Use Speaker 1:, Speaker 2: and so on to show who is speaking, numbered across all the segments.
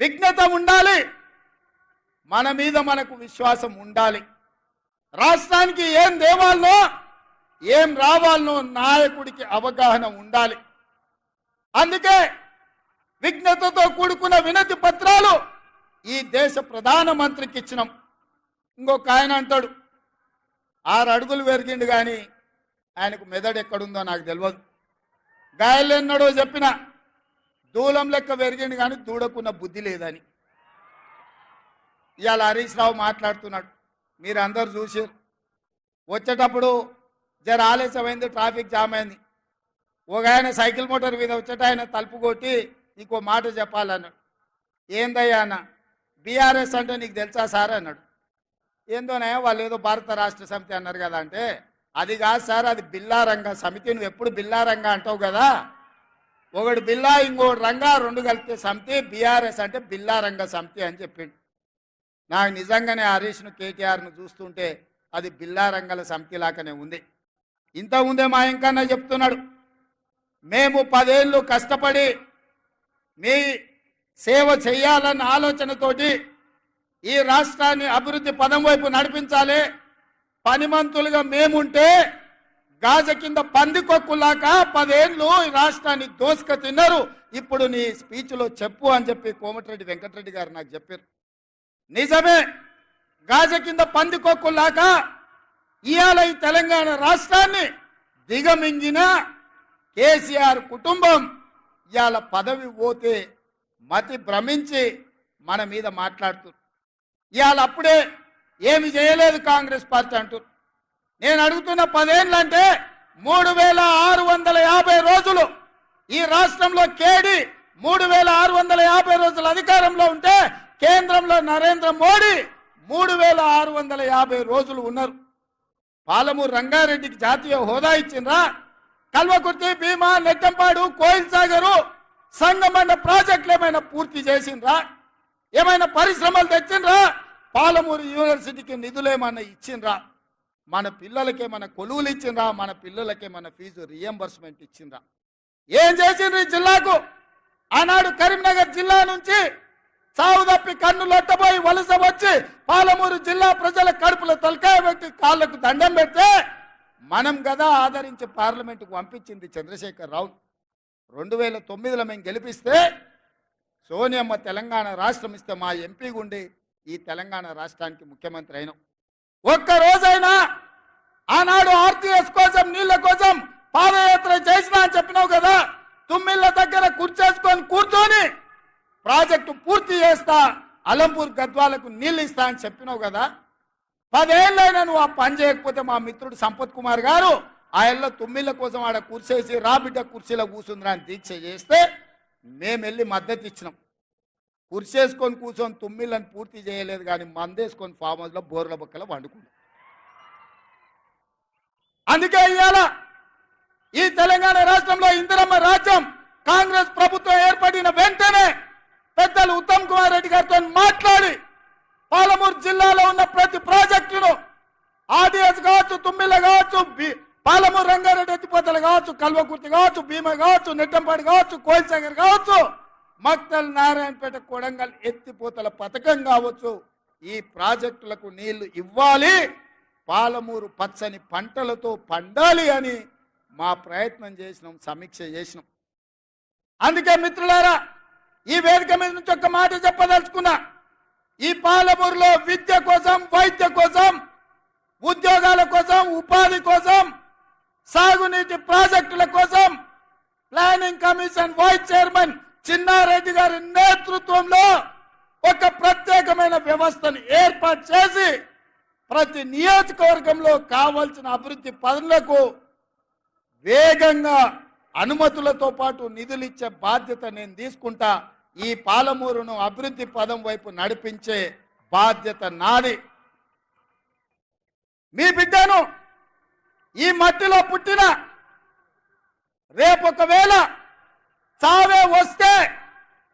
Speaker 1: విఘ్నత ఉండాలి. మన మీద మనకు విశ్వాసం ఉండాలి. రాష్ట్రానికి ఏం దేవాలనో ఏం రావాలనో నాయకుడికి అవగాహన ఉండాలి. అందుకే విఘ్నతతో కూడుకున్న వినతి పత్రాలు ఈ దేశ ప్రధానమంత్రికి ఇచ్చినాం. ఇంకొక ఆయన అంటాడు ఆరు అడుగులు పెరిగిండు కానీ ఆయనకు మెదడు ఎక్కడుందో నాకు తెలియదు గాయలు ఎన్నడో చెప్పిన దూలం లెక్క పెరిగిండు కానీ దూడకున్న బుద్ధి లేదని. ఇవాళ హరీష్ రావు మాట్లాడుతున్నాడు. మీరు అందరు చూసారు. వచ్చేటప్పుడు జర ఆలస్యమైంది ట్రాఫిక్ జామ్ అయింది. ఒక ఆయన సైకిల్ మోటార్ మీద వచ్చేట ఆయన తలుపు కొట్టి ఇంకో మాట చెప్పాలన్నాడు. ఏందయ్యా అన్న? బీఆర్ఎస్ అంటే నీకు తెలుసా సార్ అన్నాడు. ఏందోనయ్యా వాళ్ళు ఏదో భారత రాష్ట్ర సమితి అన్నారు కదా అంటే అది కాదు సార్ అది బిల్లారంగ సమితి. నువ్వు ఎప్పుడు బిల్లారంగ అంటావు కదా? ఒకడు బిల్లా ఇంకోటి రంగా రెండు కలిపితే సమితి బీఆర్ఎస్ అంటే బిల్లారంగ సమితి అని చెప్పిండు. నాకు నిజంగానే హరీష్ను కేటీఆర్ను చూస్తుంటే అది బిల్లారంగల సమితి లాగానే ఉంది. ఇంత మా ఇంకన్నా చెప్తున్నాడు మేము పదేళ్ళు కష్టపడి మీ సేవ చేయాలన్న ఆలోచనతోటి ఈ రాష్ట్రాన్ని అభివృద్ధి పదం వైపు నడిపించాలి. పనిమంతులుగా మేముంటే గాజ కింద పందికొక్కులాగా పదేళ్ళు ఈ రాష్ట్రాన్ని దోసుక తిన్నారు. ఇప్పుడు నీ స్పీచ్లో చెప్పు అని చెప్పి కోమటిరెడ్డి వెంకటరెడ్డి గారు నాకు చెప్పారు. నిజమే గాజ కింద పందికొక్కులాగా ఇవాళ ఈ తెలంగాణ రాష్ట్రాన్ని దిగమింగిన కేసీఆర్ కుటుంబం ఇవాళ పదవి పోతే మతి భ్రమించి మన మీద మాట్లాడుతున్నారు ఇవాళ అప్పుడే ఏమి చేయలేదు కాంగ్రెస్ పార్టీ అంటున్నారు నేను అడుగుతున్న పదేళ్ళు అంటే మూడు వేల ఆరు వందల యాభై రోజులు. ఈ రాష్ట్రంలో కేడి మూడు వేల ఆరు వందల యాభై రోజులు అధికారంలో ఉంటే కేంద్రంలో నరేంద్ర మోడీ మూడు వేల ఆరు వందల యాభై రోజులు ఉన్నారు. పాలమూరు రంగారెడ్డికి జాతీయ హోదా ఇచ్చిండ్రా. కల్వకుర్తి భీమా నెట్టంపాడు కోయిల్ సాగరు సంగమన్న ప్రాజెక్టులు ఏమైనా పూర్తి చేసిండ్రా? ఏమైనా పరిశ్రమలు తెచ్చిండ్రా? పాలమూరు యూనివర్సిటీకి నిధులు ఏమైనా ఇచ్చిండ్రా? మన పిల్లలకి మన కొలువులు ఇచ్చిందా మన పిల్లలకి మన ఫీజు రియంబర్స్మెంట్ ఇచ్చిందా ఏం చేసిండ్రు జిల్లాకు? ఆనాడు కరీంనగర్ జిల్లా నుంచి చావు తప్పి కన్ను లొట్టబోయి వలస వచ్చి పాలమూరు జిల్లా ప్రజల కడుపులో తలకాయ పెట్టి కాళ్ళకు దండం పెడితే మనం కదా ఆదరించి పార్లమెంటుకు పంపించింది చంద్రశేఖర్ రావు. రెండు వేల తొమ్మిదిలో మేము గెలిపిస్తే సోనియమ్మ తెలంగాణ రాష్ట్రం ఇస్తే మా ఎంపీ గుండి ఈ తెలంగాణ రాష్ట్రానికి ముఖ్యమంత్రి అయినాం. ఒక్క రోజైనా ఆనాడు ఆర్టీఎస్ కోసం నీళ్ళ కోసం పాదయాత్ర చేసినా అని చెప్పినావు కదా? తుమ్మిళ్ళ దగ్గర కూర్చేసుకొని కూర్చొని ప్రాజెక్టు పూర్తి చేస్తా అలంపూర్ గద్వాలకు నీళ్ళు ఇస్తా అని చెప్పినావు కదా? పదేళ్ళైనా నువ్వు ఆ పని చేయకపోతే మా మిత్రుడు సంపత్ కుమార్ గారు ఆయనలో తుమ్మిళ్ళ కోసం ఆడ కూర్చేసి రాబిడ్డ కుర్చీలో కూర్చుందిరా అని దీక్ష చేస్తే మేము వెళ్ళి మద్దతు ఇచ్చినాం. కుర్చేసుకొని కూర్చొని తుమ్మిళ్ళని పూర్తి చేయలేదు కానీ మందేసుకొని ఫామ్ హౌస్లో బోర్ల బొక్కల వండుకున్నాం అందుకే ఇవాళ ఈ తెలంగాణ రాష్ట్రంలో ఇందిరమ్మ రాజ్యం కాంగ్రెస్ ప్రభుత్వం ఏర్పడిన వెంటనే పెద్దలు ఉత్తమ్ కుమార్ రెడ్డి గారితో మాట్లాడి పాలమూరు జిల్లాలో ఉన్న ప్రతి ప్రాజెక్టును ఆర్డీఎస్ కావచ్చు తుమ్మిళ్ళ కావచ్చు పాలమూరు రంగారెడ్డి ఎత్తిపోతలు కావచ్చు కల్వకుర్తి కావచ్చు భీమ కావచ్చు నెట్టంపాడు కావచ్చు కోయిల్సాగర్ కావచ్చు మక్తల్ నారాయణపేట కొడంగల్ ఎత్తిపోతల పథకం కావచ్చు. ఈ ప్రాజెక్టులకు నీళ్ళు ఇవ్వాలి. పాలమూరు పచ్చని పంటలతో పండాలి అని మా ప్రయత్నం చేసినాం సమీక్ష చేసినాం. అందుకే మిత్రులారా ఈ వేదిక మీద నుంచి ఒక మాట చెప్పదలుచుకున్నా. ఈ పాలమూరులో విద్య కోసం వైద్య కోసం ఉద్యోగాల కోసం ఉపాధి కోసం సాగునీటి ప్రాజెక్టుల కోసం planning commission vice chairman Chinnareddy గారి నేతృత్వంలో ఒక ప్రత్యేకమైన వ్యవస్థను ఏర్పాటు చేసి ప్రతి నియోజకవర్గంలో కావలసిన అభివృద్ధి పనులకు వేగంగా అనుమతులతో పాటు నిధులు ఇచ్చే బాధ్యత నేను తీసుకుంటా. ఈ పాలమూరును అభివృద్ధి పదం వైపు నడిపించే బాధ్యత నాది. మీ బిడ్డను ఈ మట్టిలో పుట్టిన రేపొకవేళ చావే వస్తే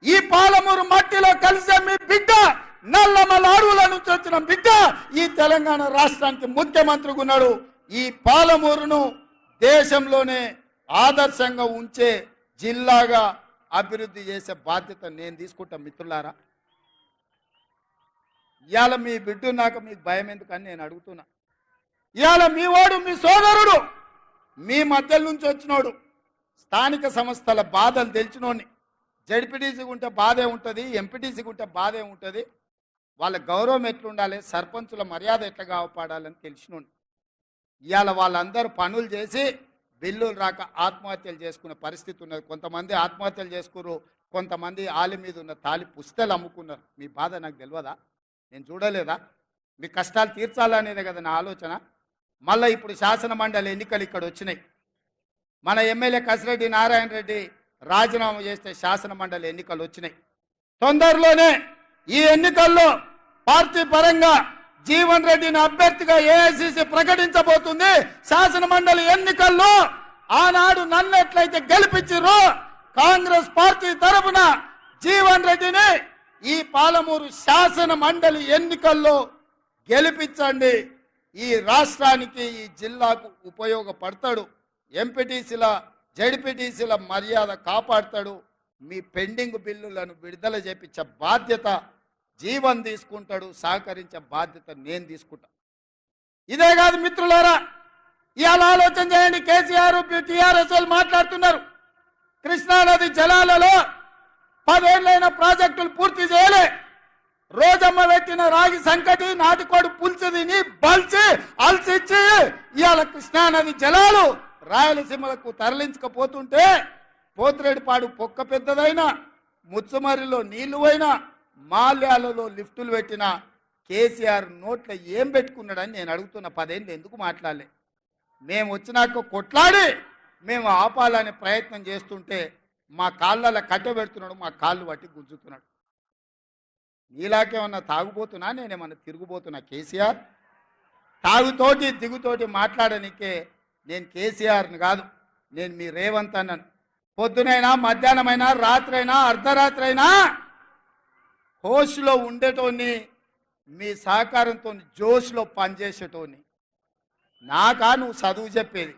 Speaker 1: ఈ పాలమూరు మట్టిలో కలిసే మీ బిడ్డ నల్లమల అడవుల నుంచి వచ్చిన బిడ్డ ఈ తెలంగాణ రాష్ట్రానికి ముఖ్యమంత్రిగా ఉన్నాడు. ఈ పాలమూరును దేశంలోనే ఆదర్శంగా ఉంచే జిల్లాగా అభివృద్ధి చేసే బాధ్యత నేను తీసుకుంటా మిత్రులారా. ఇవాళ మీ బిడ్డ నాకు మీకు భయం ఎందుకని నేను అడుగుతున్నా. ఇవాళ మీ వాడు మీ సోదరుడు మీ మధ్య నుంచి వచ్చినోడు. స్థానిక సంస్థల బాధలు తెలిసినోని జడ్పీటీసీకి ఉంటే బాధే ఉంటుంది ఎంపీటీసీకి ఉంటే బాధే ఉంటుంది. వాళ్ళ గౌరవం ఎట్లుండాలి సర్పంచుల మర్యాద ఎట్లా కాపాడాలని తెలిసినోని ఇవాళ వాళ్ళందరూ పనులు చేసి బిల్లులు రాక ఆత్మహత్యలు చేసుకునే పరిస్థితి ఉన్నది. కొంతమంది ఆత్మహత్యలు చేసుకున్నారు కొంతమంది ఆలి మీద ఉన్న తాలి పుస్తలు అమ్ముకున్నారు. మీ బాధ నాకు తెలియదా నేను చూడలేదా? మీ కష్టాలు తీర్చాలనేదే కదా నా ఆలోచన. మళ్ళీ ఇప్పుడు శాసన మండలి ఎన్నికలు ఇక్కడ వచ్చినాయి. మన ఎమ్మెల్యే కసిరెడ్డి నారాయణ రెడ్డి రాజీనామా చేస్తే శాసన మండలి ఎన్నికలు వచ్చినాయి. తొందరలోనే ఈ ఎన్నికల్లో పార్టీ పరంగా జీవన్ రెడ్డిని అభ్యర్థిగా ఏఐసిసి ప్రకటించబోతుంది. శాసన మండలి ఎన్నికల్లో ఆనాడు నన్ను ఎట్లయితే గెలిపించారో కాంగ్రెస్ పార్టీ తరఫున జీవన్ రెడ్డిని ఈ పాలమూరు శాసన మండలి ఎన్నికల్లో గెలిపించండి. ఈ రాష్ట్రానికి ఈ జిల్లాకు ఉపయోగపడతాడు. ఎంపీటీసీల జడ్పీటీసీల మర్యాద కాపాడతాడు. మీ పెండింగ్ బిల్లులను విడుదల చేపించే బాధ్యత జీవన్ తీసుకుంటాడు సహకరించే బాధ్యత నేను తీసుకుంటా. ఇదే కాదు మిత్రులారా ఇవాళ ఆలోచన చేయండి కేసీఆర్ టీఆర్ఎస్ వాళ్ళు మాట్లాడుతున్నారు. కృష్ణానది జలాలలో పదేళ్ళైన ప్రాజెక్టులు పూర్తి చేయలే. రోజమ్మ పెట్టిన రాగి సంకటి నాటుకోడు పులుసు తిని బల్చి అల్సిచ్చి ఇవాళ కృష్ణానది జలాలు రాయలసీమలకు తరలించకపోతుంటే పోతిరెడ్డిపాడు పొక్క పెద్దదైనా ముచ్చమరిలో నీళ్ళు పోయినా మాల్యాలలో లిఫ్టులు పెట్టిన కేసీఆర్ నోట్ల ఏం పెట్టుకున్నాడని నేను అడుగుతున్న పదేళ్ళు ఎందుకు మాట్లాడలే? మేము వచ్చినాక కొట్లాడి మేము ఆపాలనే ప్రయత్నం చేస్తుంటే మా కాళ్ళలో కట్టె పెడుతున్నాడు మా కాళ్ళు పట్టి గుంజుతున్నాడు. నీలాకేమన్నా తాగుబోతున్నా నేనేమన్నా తిరుగుబోతున్నా కేసీఆర్? తాగుతోటి దిగుతోటి మాట్లాడనికే నేను కేసీఆర్ని కాదు నేను మీ రేవంత్ అన్నాను. పొద్దునైనా మధ్యాహ్నమైనా రాత్రైనా అర్ధరాత్రైనా హోష్లో ఉండేటోని మీ సహకారంతో జోష్లో పనిచేసేటోని నాకా నువ్వు చదువు చెప్పేది?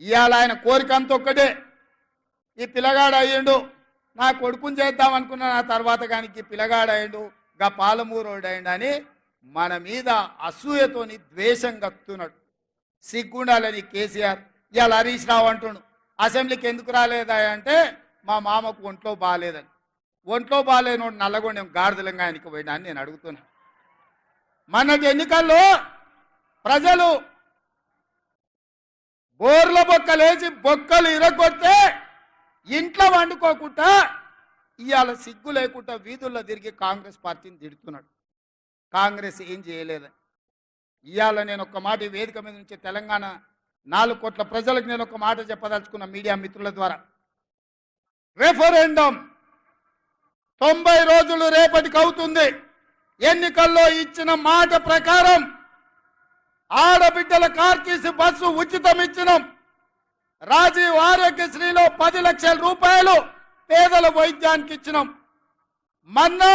Speaker 1: ఇవాళ ఆయన కోరిక అంత ఒక్కటే. ఈ పిల్లగాడు అయ్యిండు నా కొడుకుని చేద్దాం అనుకున్న నా తర్వాత కానీ ఈ పిల్లగాడు అయ్యిండు గా పాలమూరోడు అయ్యిండు అని మన మీద అసూయతోని ద్వేషం కక్కుతున్నాడు సిగ్గుండాలని కేసీఆర్. ఇవాళ హరీష్ రావు అంటుండు అసెంబ్లీకి ఎందుకు రాలేదా? అంటే మా మామకు ఒంట్లో బాగాలేదని. ఒంట్లో బాగాలేనోడు నల్లగొండెం గాడిదలంగా ఆయనకి పోయినా అని నేను అడుగుతున్నా. మనకి ఎన్నికల్లో ప్రజలు బోర్ల బొక్కలేసి బొక్కలు ఇరగొడితే ఇంట్లో వండుకోకుండా ఇవాళ సిగ్గు లేకుండా వీధుల్లో తిరిగి కాంగ్రెస్ పార్టీని తిడుతున్నాడు. కాంగ్రెస్ ఏం చేయలేదని. ఇవాళ నేను ఒక మాట వేదిక మీద నుంచి తెలంగాణ నాలుగు కోట్ల ప్రజలకు నేను ఒక మాట చెప్పదలుచుకున్న మీడియా మిత్రుల ద్వారా. రెఫరెండం. తొంభై రోజులు రేపటికి అవుతుంది. ఎన్నికల్లో ఇచ్చిన మాట ప్రకారం ఆడబిడ్డల కార్తీసి బస్సు ఉచితం ఇచ్చినాం రాజీవ్ ఆరోగ్యశ్రీలో పది లక్షల రూపాయలు పేదల వైద్యానికి ఇచ్చినాం. మన్నా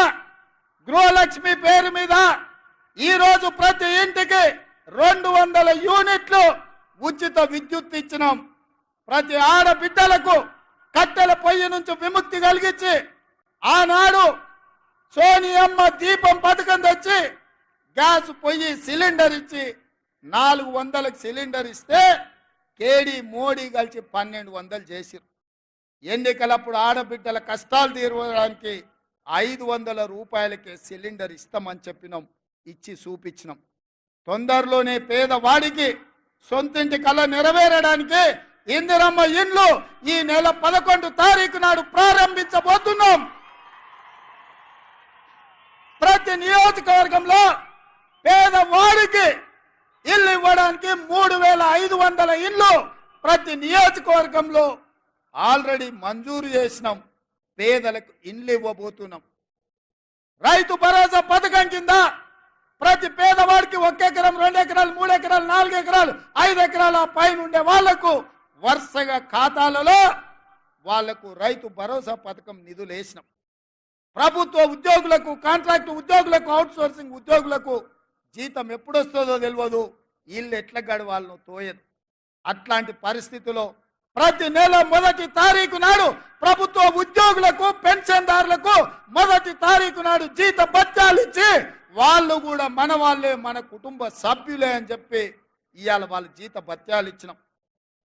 Speaker 1: గృహలక్ష్మి పేరు మీద ఈరోజు ప్రతి ఇంటికి రెండు వందల యూనిట్లు ఉచిత విద్యుత్ ఇచ్చినాం. ప్రతి ఆడబిడ్డలకు కట్టెల పొయ్యి నుంచి విముక్తి కలిగించి ఆనాడు సోనియమ్మ దీపం పథకం తెచ్చి గ్యాస్ పొయ్యి సిలిండర్ ఇచ్చి నాలుగు వందలకు సిలిండర్ ఇస్తే కేడి మోడీ కలిసి పన్నెండు వందలు చేసిరు. ఎన్నికలప్పుడు ఆడబిడ్డల కష్టాలు తీరడానికి ఐదు వందల రూపాయలకే సిలిండర్ ఇస్తామని చెప్పినాం. ఇచ్చి చూపించినాం. తొందరలోనే పేదవాడికి సొంతింటి కళ నెరవేరడానికి ఇందిరమ్మ ఇండ్లు ఈ నెల పదకొండు తారీఖు నాడు ప్రారంభించబోతున్నాం. ప్రతి నియోజకవర్గంలో పేదవాడికి ఇల్లు ఇవ్వడానికి మూడు వేల ఐదు వందల ఇల్లు ప్రతి నియోజకవర్గంలో ఆల్రెడీ మంజూరు చేసినాం. పేదలకు ఇండ్లు ఇవ్వబోతున్నాం. రైతు భరోసా పథకం కింద ప్రతి పేదవాడికి ఒక ఎకరం రెండు ఎకరాలు మూడు ఎకరాలు నాలుగు ఎకరాలు ఐదు ఎకరాల పైన ఉండే వాళ్ళకు వరుసగా ఖాతాలలో వాళ్ళకు రైతు భరోసా పథకం నిధులు వేసినాం. ప్రభుత్వ ఉద్యోగులకు కాంట్రాక్ట్ ఉద్యోగులకు అవుట్సోర్సింగ్ ఉద్యోగులకు జీతం ఎప్పుడు వస్తుందో తెలియదు వీళ్ళు ఎట్ల గడవాలను తోయదు. అట్లాంటి పరిస్థితిలో ప్రతి నెల మొదటి తారీఖు నాడు ప్రభుత్వ ఉద్యోగులకు పెన్షన్దారులకు మొదటి తారీఖు నాడు జీత బత్యాలు ఇచ్చి వాళ్ళు కూడా మన వాళ్ళే మన కుటుంబ సభ్యులే అని చెప్పి ఇవాళ వాళ్ళ జీత భత్యాలు ఇచ్చినాం.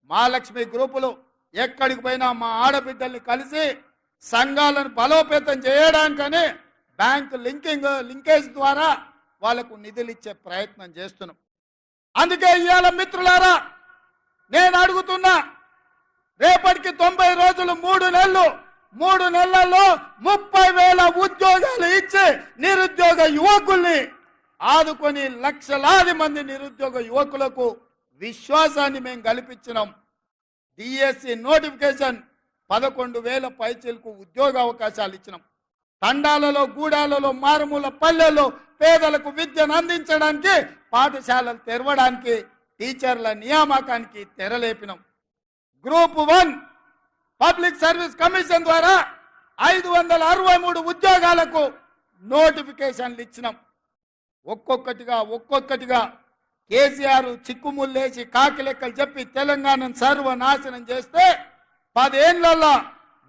Speaker 1: మహాలక్ష్మి గ్రూపులు ఎక్కడికి పోయినా మా ఆడబిడ్డల్ని కలిసి సంఘాలను బలోపేతం చేయడానికని బ్యాంక్ లింకింగ్ లింకేజ్ ద్వారా వాళ్ళకు నిధులు ఇచ్చే ప్రయత్నం చేస్తున్నాం. అందుకే ఇవాళ మిత్రులారా నేను అడుగుతున్నా రేపటికి తొంభై రోజులు మూడు నెలలు మూడు నెలల్లో ముప్పై వేల ఉద్యోగాలు ఇచ్చి నిరుద్యోగ యువకుల్ని ఆదుకొని లక్షలాది మంది నిరుద్యోగ యువకులకు విశ్వాసాన్ని మేము కల్పించినాం. డిఎస్సి నోటిఫికేషన్ పదకొండు వేల పైచీలకు ఉద్యోగ అవకాశాలు ఇచ్చినాం. తండాలలో గూడాలలో మారుమూల పల్లెల్లో పేదలకు విద్యను అందించడానికి పాఠశాలలు తెరవడానికి టీచర్ల నియామకానికి తెరలేపినాం. Group one public service commission ద్వారా ఐదు వందల అరవై మూడు ఉద్యోగాలకు నోటిఫికేషన్లు ఇచ్చినాం. ఒక్కొక్కటిగా ఒక్కొక్కటిగా కేసీఆర్ చిక్కుముల్లేసి కాకి లెక్కలు చెప్పి తెలంగాణను సర్వనాశనం చేస్తే పదేళ్ళలో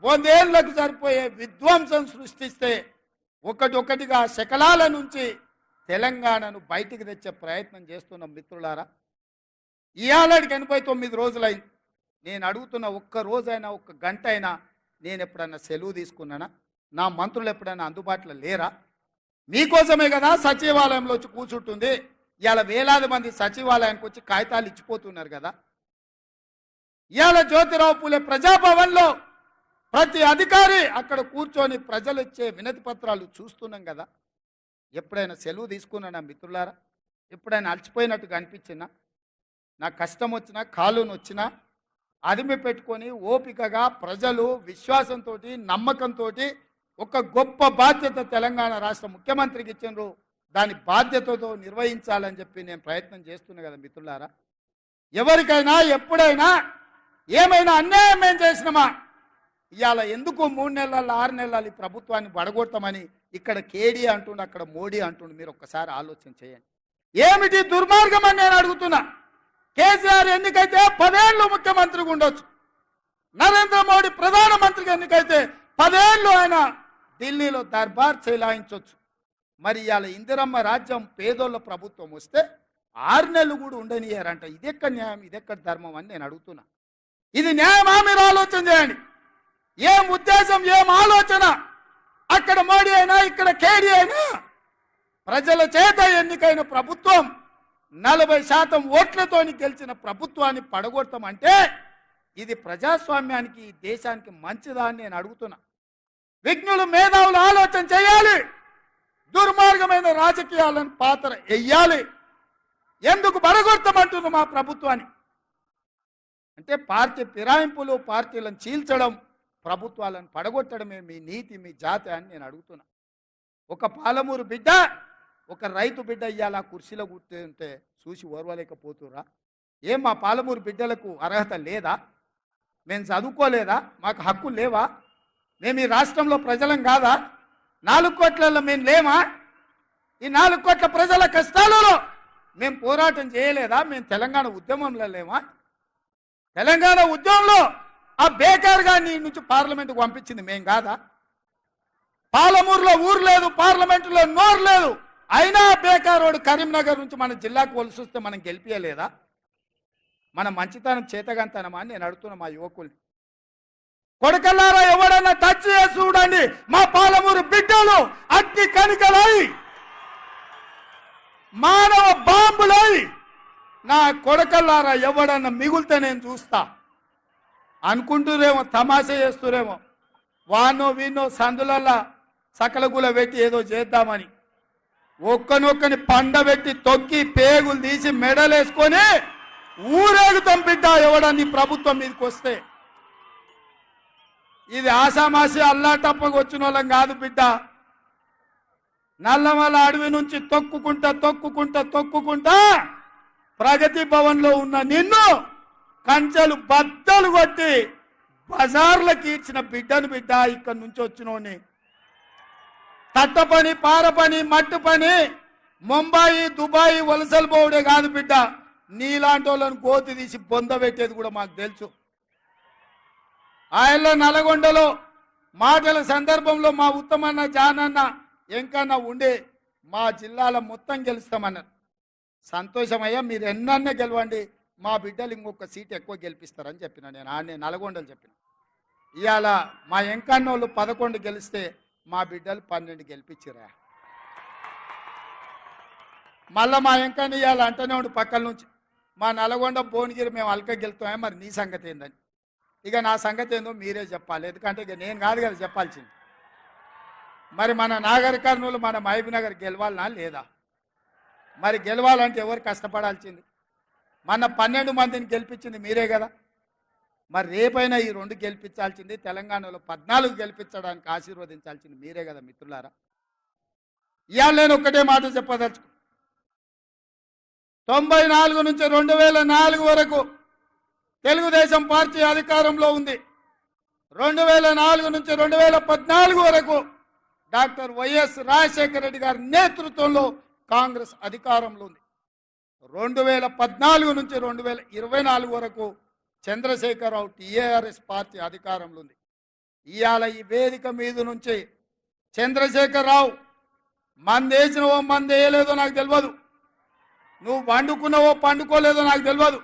Speaker 1: వందేళ్ళకు సరిపోయే విధ్వంసం సృష్టిస్తే ఒకటి ఒకటిగా శకలాల నుంచి తెలంగాణను బయటికి తెచ్చే ప్రయత్నం చేస్తున్న మిత్రులారా. ఇవాళకి ఎనభై తొమ్మిది రోజులైంది. నేను అడుగుతున్న ఒక్క రోజైనా ఒక్క గంట అయినా నేను ఎప్పుడన్నా సెలవు తీసుకున్నానా? నా మంత్రులు ఎప్పుడైనా అందుబాటులో లేరా? మీకోసమే కదా సచివాలయంలో వచ్చి కూర్చుంటుంది. ఇవాళ వేలాది మంది సచివాలయానికి వచ్చి కాగితాలు ఇచ్చిపోతున్నారు కదా. ఇవాళ జ్యోతిరావు పూలే ప్రజాభవన్లో ప్రతి అధికారి అక్కడ కూర్చొని ప్రజలు ఇచ్చే వినతి పత్రాలు చూస్తున్నాం కదా. ఎప్పుడైనా సెలవు తీసుకున్నానా మిత్రులారా? ఎప్పుడైనా అలసిపోయినట్టుగా అనిపించినా నాకు కష్టం వచ్చినా కాలు నొచ్చినా అదిమి పెట్టుకొని ఓపికగా ప్రజలు విశ్వాసంతో నమ్మకంతో ఒక గొప్ప బాధ్యత తెలంగాణ రాష్ట్ర ముఖ్యమంత్రికి ఇచ్చిండ్రు. దాని బాధ్యతతో నిర్వహించాలని చెప్పి నేను ప్రయత్నం చేస్తున్నా కదా మిత్రులారా. ఎవరికైనా ఎప్పుడైనా ఏమైనా అన్యాయం మేము చేసినామా? ఇవాళ ఎందుకు మూడు నెలలు ఆరు నెలలు ఈ ప్రభుత్వాన్ని పడగొడతామని ఇక్కడ కేడీ అంటుండు అక్కడ మోడీ అంటుండు మీరు ఒక్కసారి ఆలోచన చేయండి. ఏమిటి దుర్మార్గం అని నేను అడుగుతున్నా? కేసీఆర్ ఎన్నికైతే పదేళ్ళు ముఖ్యమంత్రిగా ఉండొచ్చు. నరేంద్ర మోడీ ప్రధానమంత్రిగా ఎన్నికైతే పదేళ్ళు ఆయన ఢిల్లీలో దర్బార్ చేలాయించవచ్చు మరి ఇవాళ ఇందిరమ్మ రాజ్యం పేదోళ్ళ ప్రభుత్వం వస్తే ఆరు నెలలు కూడా ఉండనియారంట. ఇదెక్కడ న్యాయం ఇదెక్కడ ధర్మం అని నేను అడుగుతున్నా. ఇది న్యాయమా? మీరు ఆలోచన చేయండి. ఏం ఉద్దేశం ఏం ఆలోచన? అక్కడ మోడీ అయినా ఇక్కడ కేడీ అయినా ప్రజల చేత ఎన్నికైన ప్రభుత్వం నలభై శాతం ఓట్లతోని గెలిచిన ప్రభుత్వాన్ని పడగొడతామంటే ఇది ప్రజాస్వామ్యానికి దేశానికి మంచిదా అని నేను అడుగుతున్నా. విఘ్నులు మేధావులు ఆలోచన చేయాలి. దుర్మార్గమైన రాజకీయాలను పాత్ర వెయ్యాలి ఎందుకు పడగొడతామంటుంది మా ప్రభుత్వాన్ని? అంటే పార్టీ ఫిరాయింపులు పార్టీలను చీల్చడం ప్రభుత్వాలను పడగొట్టడమే మీ నీతి మీ జాతి అని నేను అడుగుతున్నా. ఒక పాలమూరు బిడ్డ ఒక రైతు బిడ్డ ఇయ్యాల కుర్చీలో కూర్చుంటే చూసి ఓర్వలేకపోతురా ఏం మా పాలమూరు బిడ్డలకు అర్హత లేదా? మేము చదువుకోలేదా? మాకు హక్కు లేవా? మేము ఈ రాష్ట్రంలో ప్రజలం కాదా? నాలుగు కోట్లలో మేము లేమా? ఈ నాలుగు కోట్ల ప్రజల కష్టాలలో మేము పోరాటం చేయలేదా? మేము తెలంగాణ ఉద్యమంలో లేమా? తెలంగాణ ఉద్యమంలో ఆ బేకార్గా నీ నుంచి పార్లమెంట్కి పంపించింది మేం కాదా? పాలమూరులో ఊరు లేదు పార్లమెంటులో నోరు లేదు. అయినా బేకారోడు కరీంనగర్ నుంచి మన జిల్లాకు వలసి వస్తే మనం గెలిపించలేదా మన మంచితనం చేతగంతనమా అని నేను అడుగుతున్నా మా యువకుల్ని. కొడకల్లారా ఎవడన్నా టచ్ చేసి చూడండి. మా పాలమూరు బిడ్డలు అగ్ని కనికలై మానవ బాంబులై నా కొడకల్లారా ఎవడన్నా మిగులుతే నేను చూస్తా. అనుకుంటురేమో తమాషా చేస్తురేమో. వానో వీనో సందులల్లా సకలగుల పెట్టి ఏదో చేద్దామని. ఒక్కనొక్కని పండబెట్టి తొక్కి పేగులు తీసి మెడలేసుకొని ఊరేగుతాం బిడ్డ ఎవడని ప్రభుత్వం మీదకి వస్తే? ఇది ఆసామాసి అల్లాటప్పకు వచ్చిన వాళ్ళం కాదు బిడ్డ. నల్లమల అడవి నుంచి తొక్కుకుంటా తొక్కుకుంటా తొక్కుకుంటా ప్రగతి భవన్లో ఉన్న నిన్ను కంచెలు బద్దలు కొట్టి బజార్లకు ఇచ్చిన బిడ్డను బిడ్డ ఇక్కడి నుంచి వచ్చినోని తట్ట పని పార పని మట్టు పని ముంబాయి దుబాయ్ వలసలు పోవడే కాదు బిడ్డ. నీలాంటి వాళ్ళని కోతి తీసి బొంద పెట్టేది కూడా మాకు తెలుసు. ఆయనలో నల్గొండలో మాటల సందర్భంలో మా ఉత్తమన్న జానన్న ఎంకన్నా ఉండే మా జిల్లాలో మొత్తం గెలుస్తామన్నారు. సంతోషమయ్యా మీరు ఎన్నన్నా గెలవండి. మా బిడ్డలు ఇంకొక సీట్ ఎక్కువ గెలిపిస్తారని చెప్పిన నేను. ఆడనే నల్గొండలు చెప్పిన. ఇవాళ మా ఎంకన్నోళ్ళు పదకొండు గెలిస్తే మా బిడ్డలు పన్నెండు గెలిపించిరా మళ్ళా మా ఎంకన్న ఇవాళ అంటనే ఉండు పక్కల నుంచి. మా నల్గొండ భువనగిరి మేము అల్క గెలుతామే మరి నీ సంగతి ఏందని. ఇక నా సంగతి ఏందో మీరే చెప్పాలి. ఎందుకంటే ఇక నేను కాదు కదా చెప్పాల్సింది. మరి మన నాగర్ మన మహబూబ్ నగర్ గెలవాలనా లేదా? మరి గెలవాలంటే ఎవరు కష్టపడాల్సింది? మన పన్నెండు మందిని గెలిపించింది మీరే కదా. మరి రేపైనా ఈ రెండు గెలిపించాల్సింది తెలంగాణలో పద్నాలుగు గెలిపించడానికి ఆశీర్వదించాల్సింది మీరే కదా మిత్రులారా. ఇవాళ నేను ఒక్కటే మాట చెప్పదలుచుకు. తొంభై నాలుగు నుంచి రెండు వేల నాలుగు వరకు తెలుగుదేశం పార్టీ అధికారంలో ఉంది. రెండు వేల నాలుగు నుంచి రెండు వేల పద్నాలుగు వరకు డాక్టర్ వైఎస్ రాజశేఖర రెడ్డి గారి నేతృత్వంలో కాంగ్రెస్ అధికారంలో ఉంది. రెండు వేల పద్నాలుగు నుంచి రెండు వేల ఇరవై నాలుగు వరకు చంద్రశేఖరరావు టీఆర్ఎస్ పార్టీ అధికారంలో ఉంది ఇవాళ ఈ వేదిక మీద నుంచి చంద్రశేఖరరావు మందేసినవో మంది వేయలేదో నాకు తెలియదు నువ్వు వండుకున్నావో పండుకోలేదో నాకు తెలియదు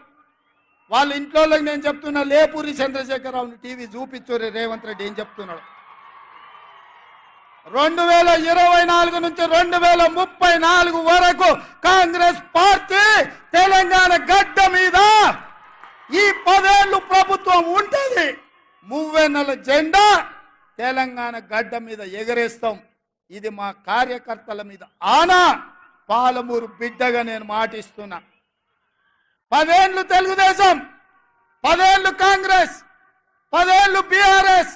Speaker 1: వాళ్ళ ఇంట్లో నేను చెప్తున్నా లేపూరి చంద్రశేఖరరావుని టీవీ చూపించురే రేవంత్ రెడ్డి ఏం చెప్తున్నాడు? రెండు వేల ఇరవై నాలుగు నుంచి రెండు వేల ముప్పై నాలుగు వరకు కాంగ్రెస్ పార్టీ తెలంగాణ గడ్డ మీద ఈ పదేళ్ళు ప్రభుత్వం ఉంటుంది. మువ్వెన్నెల జెండా తెలంగాణ గడ్డ మీద ఎగరేస్తాం. ఇది మా కార్యకర్తల మీద. ఆనా పాలమూరు బిడ్డగా నేను మాటిస్తున్నా. పదేళ్ళు తెలుగుదేశం పదేళ్ళు కాంగ్రెస్ పదేళ్ళు బీఆర్ఎస్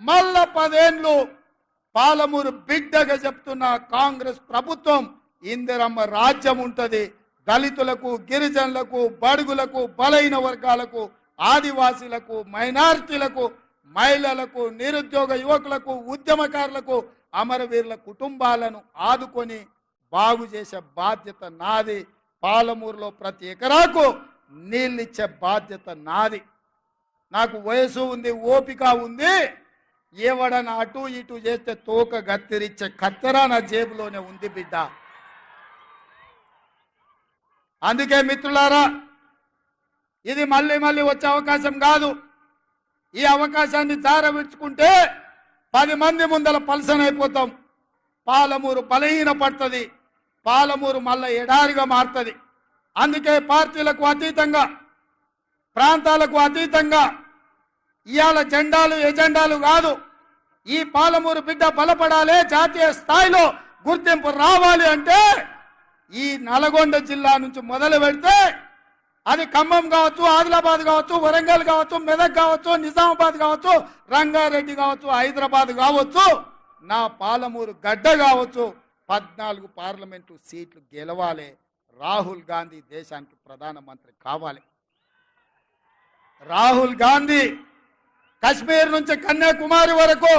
Speaker 1: మళ్ళా పదేళ్ళు పాలమూరు బిడ్డగా చెప్తున్న కాంగ్రెస్ ప్రభుత్వం ఇందిరమ్మ రాజ్యం ఉంటది. దళితులకు గిరిజనులకు బడుగులకు బలైన వర్గాలకు ఆదివాసీలకు మైనార్టీలకు మహిళలకు నిరుద్యోగ యువకులకు ఉద్యమకారులకు అమరవీరుల కుటుంబాలను ఆదుకొని బాగు చేసే బాధ్యత నాది. పాలమూరులో ప్రతి ఎకరాకు నీళ్ళిచ్చే బాధ్యత నాది. నాకు వయసు ఉంది ఓపిక ఉంది. ఏవడన అటు ఇటు చేస్తే తోక గత్తిరిచ్చే కత్తెర నా జేబులోనే ఉంది బిడ్డ. అందుకే మిత్రులారా ఇది మళ్ళీ మళ్ళీ వచ్చే అవకాశం కాదు. ఈ అవకాశాన్ని జారవిడ్చుకుంటే పది మంది ముందల పలసన అయిపోతాం. పాలమూరు బలహీన పడుతుంది. పాలమూరు మళ్ళీ ఎడారిగా మారుతుంది. అందుకే పార్టీలకు అతీతంగా ప్రాంతాలకు అతీతంగా ఇవాళ జెండాలు ఎజెండాలు కాదు. ఈ పాలమూరు బిడ్డ బలపడాలి జాతీయ స్థాయిలో గుర్తింపు రావాలి అంటే ఈ నల్గొండ జిల్లా నుంచి మొదలు పెడితే అది ఖమ్మం కావచ్చు ఆదిలాబాద్ కావచ్చు వరంగల్ కావచ్చు మెదక్ కావచ్చు నిజామాబాద్ కావచ్చు రంగారెడ్డి కావచ్చు హైదరాబాద్ కావచ్చు నా పాలమూరు గడ్డ కావచ్చు పద్నాలుగు పార్లమెంటు సీట్లు గెలవాలి. రాహుల్ గాంధీ దేశానికి ప్రధానమంత్రి కావాలి. రాహుల్ గాంధీ కశ్మీర్ నుంచి కన్యాకుమారి వరకు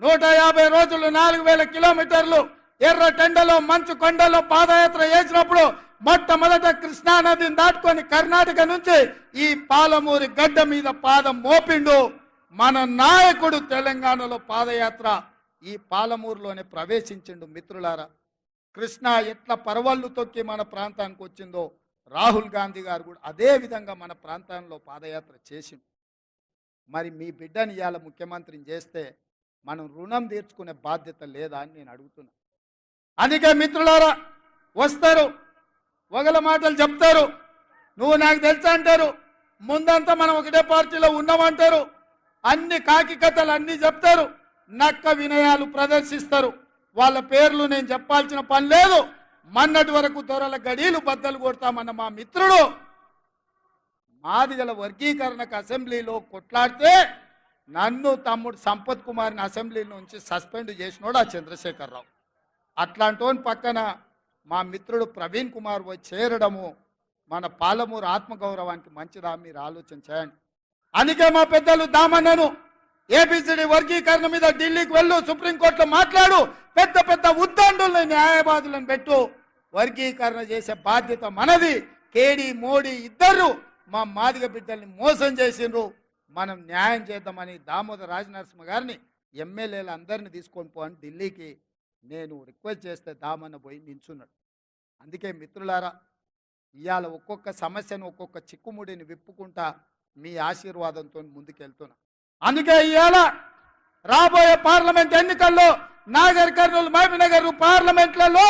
Speaker 1: నూట యాభై రోజులు నాలుగు వేల కిలోమీటర్లు ఎర్ర టెండలో మంచు కొండలో పాదయాత్ర చేసినప్పుడు మొట్టమొదట కృష్ణా నదిని దాటుకొని కర్ణాటక నుంచి ఈ పాలమూరి గడ్డ మీద పాదం మోపిండు. మన నాయకుడు తెలంగాణలో పాదయాత్ర ఈ పాలమూరులోనే ప్రవేశించిండు మిత్రులారా. కృష్ణ ఎట్లా పరవళ్ళు తొక్కి మన ప్రాంతానికి వచ్చిందో రాహుల్ గాంధీ గారు కూడా అదే విధంగా మన ప్రాంతంలో పాదయాత్ర చేసిండు. మరి మీ బిడ్డని ఇవాళ ముఖ్యమంత్రిని చేస్తే మనం రుణం తీర్చుకునే బాధ్యత లేదా అని నేను అడుగుతున్నా. అందుకే మిత్రులారా వస్తారు. ఒకల మాటలు చెప్తారు. నువ్వు నాకు తెలుసా అంటారు. ముందంతా మనం ఒకటే పార్టీలో ఉన్నామంటారు. అన్ని కాకి కథలు అన్ని చెప్తారు. నక్క వినయాలు ప్రదర్శిస్తారు. వాళ్ళ పేర్లు నేను చెప్పాల్సిన పని లేదు. మన్నటి వరకు దొరల గడీలు బద్దలు కొడతామన్న మా మిత్రుడు. మాదిగల వర్గీకరణకు అసెంబ్లీలో కొట్లాడితే నన్ను తమ్ముడు సంపత్ కుమార్ని అసెంబ్లీ నుంచి సస్పెండ్ చేసినోడు ఆ చంద్రశేఖరరావు. అట్లాంటోని పక్కన మా మిత్రుడు ప్రవీణ్ కుమార్ వచ్చి చేరడము మన పాలమూరు ఆత్మగౌరవానికి మంచిదా మీరు ఆలోచన చేయండి. అందుకే మా పెద్దలు దామన్నను ఏబిసిడి వర్గీకరణ మీద ఢిల్లీకి వెళ్ళు సుప్రీంకోర్టులో మాట్లాడు పెద్ద పెద్ద ఉద్దండుల్ని న్యాయవాదులను పెట్టు. వర్గీకరణ చేసే బాధ్యత మనది. కేడి మోడీ ఇద్దరు మా మాదిగ బిడ్డల్ని మోసం చేసిండ్రు. మనం న్యాయం చేద్దామని దామోదర రాజనరసింహ గారిని ఎమ్మెల్యేలు అందరిని తీసుకొని పోని ఢిల్లీకి. నేను రిక్వెస్ట్ చేస్తే దామన్న పోయి నించున్నాడు. అందుకే మిత్రులారా ఇవాళ ఒక్కొక్క సమస్యను ఒక్కొక్క చిక్కుముడిని విప్పుకుంటా మీ ఆశీర్వాదంతో ముందుకెళ్తున్నా. అందుకే ఇవాళ రాబోయే పార్లమెంట్ ఎన్నికల్లో నాగర్ కర్నూలు మహబీనగర్ పార్లమెంట్లలో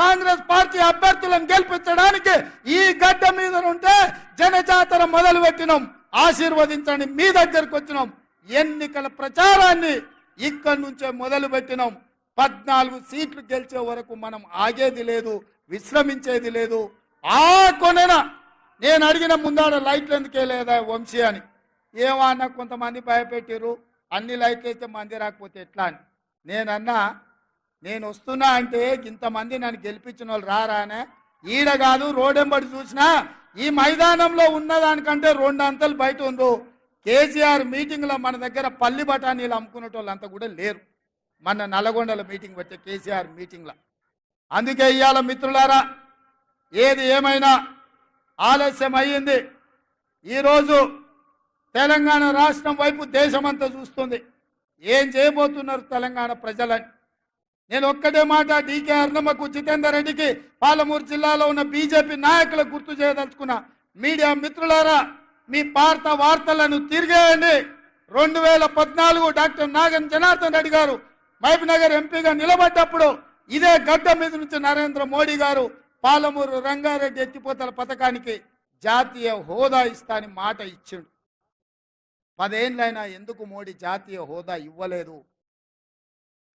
Speaker 1: కాంగ్రెస్ పార్టీ అభ్యర్థులను గెలిపించడానికి ఈ గడ్డ మీద ఉంటే జనజాతర మొదలు పెట్టినాం ఆశీర్వదించండి మీ దగ్గరకు వచ్చినాం. ఎన్నికల ప్రచారాన్ని ఇక్కడి నుంచే మొదలు పెట్టినాం పద్నాలుగు సీట్లు గెలిచే వరకు మనం ఆగేది లేదు విశ్రమించేది లేదు. ఆ కొనన నేను అడిగిన ముందాడ లైట్లు ఎందుకే లేదా వంశీ అని. ఏమన్నా కొంతమంది భయపెట్టిర్రు అన్ని లైట్లు అయితే మంది రాకపోతే ఎట్లా అని. నేనన్నా నేను వస్తున్నా అంటే ఇంతమంది నన్ను గెలిపించిన వాళ్ళు రారానే ఈడ కాదు రోడెంబడి చూసినా ఈ మైదానంలో ఉన్నదానికంటే రెండు అంతలు బయట ఉండు కేసీఆర్ మీటింగ్లో మన దగ్గర పల్లి బఠానీలు అమ్ముకునేటోళ్ళంతా కూడా లేరు. మన నల్గొండల మీటింగ్ వచ్చే కేసీఆర్ మీటింగ్లో. అందుకే ఇవాళ మిత్రులారా ఏది ఏమైనా ఆలస్యం అయ్యింది ఈరోజు తెలంగాణ రాష్ట్రం వైపు దేశమంతా చూస్తుంది. ఏం చేయబోతున్నారు తెలంగాణ ప్రజలని? నేను ఒక్కటే మాట డీకే అర్ణమ్మకు జితేందర్ రెడ్డికి పాలమూరు జిల్లాలో ఉన్న బీజేపీ నాయకులకు గుర్తు చేయదలుచుకున్న మీడియా మిత్రులారా మీ వార్త వార్తలను తిరిగేయండి. రెండు వేల పద్నాలుగు డాక్టర్ నాగన్ జనార్దన్ రెడ్డి గారు మహబూబ్నగర్ ఎంపీగా నిలబడ్డప్పుడు ఇదే గడ్డ మీద నుంచి నరేంద్ర మోడీ గారు పాలమూరు రంగారెడ్డి ఎత్తిపోతల పథకానికి జాతీయ హోదా ఇస్తాని మాట ఇచ్చిండు. పదేళ్ళైనా ఎందుకు మోడీ జాతీయ హోదా ఇవ్వలేదు?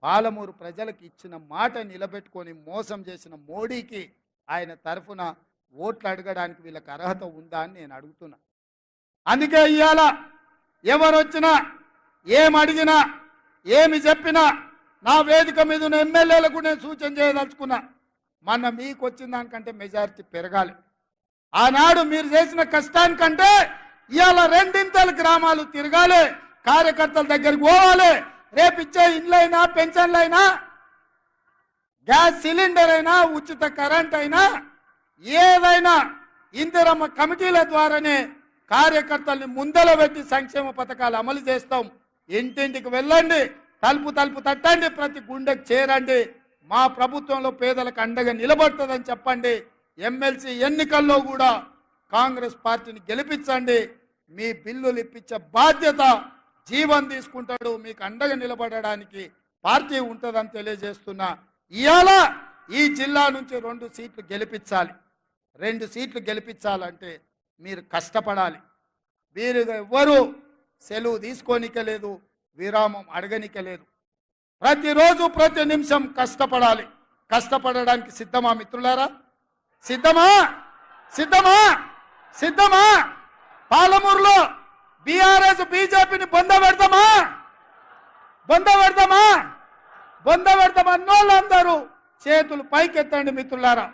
Speaker 1: పాలమూరు ప్రజలకు ఇచ్చిన మాట నిలబెట్టుకొని మోసం చేసిన మోడీకి ఆయన తరఫున ఓట్లు అడగడానికి వీళ్ళకి అర్హత ఉందా అని నేను అడుగుతున్నా. అందుకే ఇవాళ ఎవరొచ్చినా ఏమి ఏం అడిగినా ఏమి చెప్పినా నా వేదిక మీద ఉన్న ఎమ్మెల్యేలకు నేను సూచన చేయదలుచుకున్నా. మన మీకు వచ్చిన దానికంటే మెజారిటీ పెరగాలి. ఆనాడు మీరు చేసిన కష్టానికంటే ఇవాళ రెండింతలు గ్రామాలు తిరగాలి కార్యకర్తల దగ్గరికి పోవాలి. రేపు ఇచ్చే ఇండ్లైనా పెన్షన్లైనా గ్యాస్ సిలిండర్ అయినా ఉచిత కరెంట్ అయినా ఏదైనా ఇందిరమ్మ కమిటీల ద్వారానే కార్యకర్తల్ని ముందల పెట్టి సంక్షేమ పథకాలు అమలు చేస్తాం. ఇంటింటికి వెళ్ళండి. తలుపు తలుపు తట్టండి ప్రతి గుండెకు చేరండి. మా ప్రభుత్వంలో పేదలకు అండగా నిలబడుతుందని చెప్పండి. ఎమ్మెల్సీ ఎన్నికల్లో కూడా కాంగ్రెస్ పార్టీని గెలిపించండి. మీ బిల్లులు ఇప్పించే బాధ్యత జీవం తీసుకుంటాడు. మీకు అండగా నిలబడడానికి పార్టీ ఉంటుందని తెలియజేస్తున్నా. ఇవాళ ఈ జిల్లా నుంచి రెండు సీట్లు గెలిపించాలి. రెండు సీట్లు గెలిపించాలంటే మీరు కష్టపడాలి. మీరు ఎవ్వరూ సెలవు తీసుకోనికలేదు విరామం అడగనికలేదు. ప్రతిరోజు ప్రతి నిమిషం కష్టపడాలి. కష్టపడడానికి సిద్ధమా మిత్రులారా? సిద్ధమా? సిద్ధమా? సిద్ధమా? పాలమూరులో బీఆర్ఎస్ బీజేపీని బొంద పెడతామా బొంద పెడతామా బొంద పెడతామా అన్నోళ్ళందరూ చేతులు పైకెత్తండి మిత్రులారా.